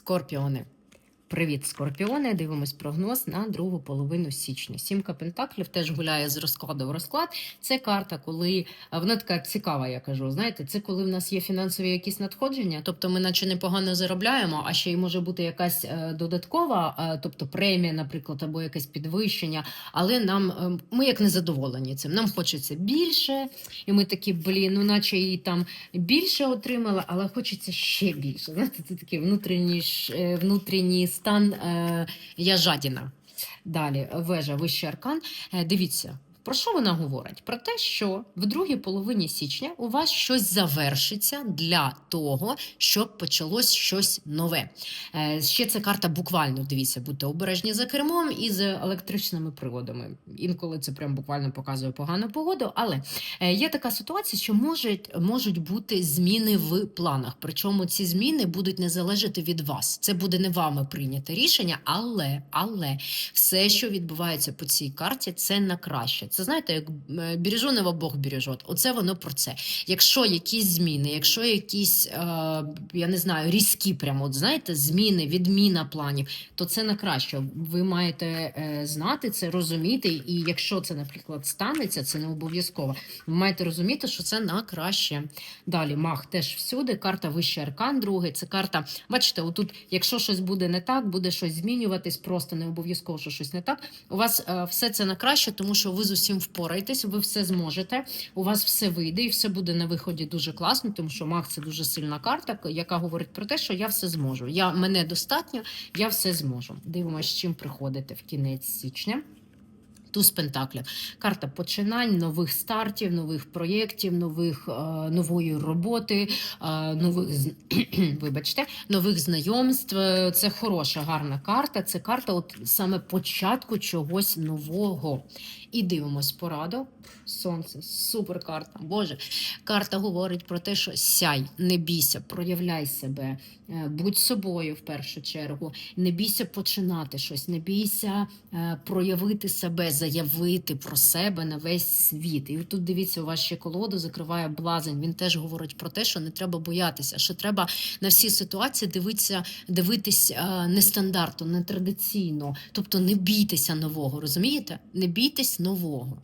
Скорпіони. Привіт, скорпіони! Дивимось прогноз на другу половину січня. Сімка Пентаклів теж гуляє з розкладу в розклад. Це карта, коли вона така цікава, я кажу. Знаєте, це коли в нас є фінансові якісь надходження, тобто ми наче непогано заробляємо, а ще й може бути якась е, додаткова, е, тобто премія, наприклад, або якесь підвищення. Але нам е, ми як незадоволені цим. Нам хочеться більше, і ми такі, блін, ну наче і там більше отримала, але хочеться ще більше. Знаєте, це такий внутрішній, внутрішній стан е, я жадіна. Далі, вежа, вищий аркан. Е, Дивіться. Про що вона говорить? Про те, що в другій половині січня у вас щось завершиться для того, щоб почалось щось нове. Е, Ще це карта буквально, дивіться, будьте обережні за кермом і з електричними приводами. Інколи це прям буквально показує погану погоду, але Е, Є така ситуація, що можуть, можуть бути зміни в планах. Причому ці зміни будуть не залежати від вас. Це буде не вами прийняте рішення, але, але все, що відбувається по цій карті, це на краще. Це знаєте, як е, береженого Бог бережет. Оце воно про це. Якщо якісь зміни, якщо якісь, е, я не знаю, різкі, прямо от знаєте, зміни, відміна планів, то це на краще. Ви маєте е, знати це, розуміти. І якщо це, наприклад, станеться, це не обов'язково. Ви маєте розуміти, що це на краще. Далі мах теж всюди. Карта вищий аркан, другий. Це карта. Бачите, отут, якщо щось буде не так, буде щось змінюватись, просто не обов'язково, що щось не так. У вас е, все це на краще, тому що ви з усім впораєтесь, ви все зможете. У вас все вийде і все буде на виході дуже класно, тому що маг це дуже сильна карта, яка говорить про те, що я все зможу. Я мене достатньо, я все зможу. Дивимося, з чим приходите в кінець січня. Туз Пентаклів. Карта починань, нових стартів, нових проєктів, нових, е, нової роботи, е, нових вибачте, нових знайомств. Це хороша, гарна карта. Це карта от саме початку чогось нового. І дивимось пораду. Сонце, супер карта. Боже, карта говорить про те, що сяй, не бійся, проявляй себе, е, будь собою в першу чергу. Не бійся починати щось, не бійся проявити себе, заявити про себе на весь світ. І тут дивіться, у вас ще колоду закриває блазень. Він теж говорить про те, що не треба боятися, що треба на всі ситуації дивитися, дивитись е, нестандартно, нетрадиційно. Тобто не бійтеся нового, розумієте? Не бійтесь нового.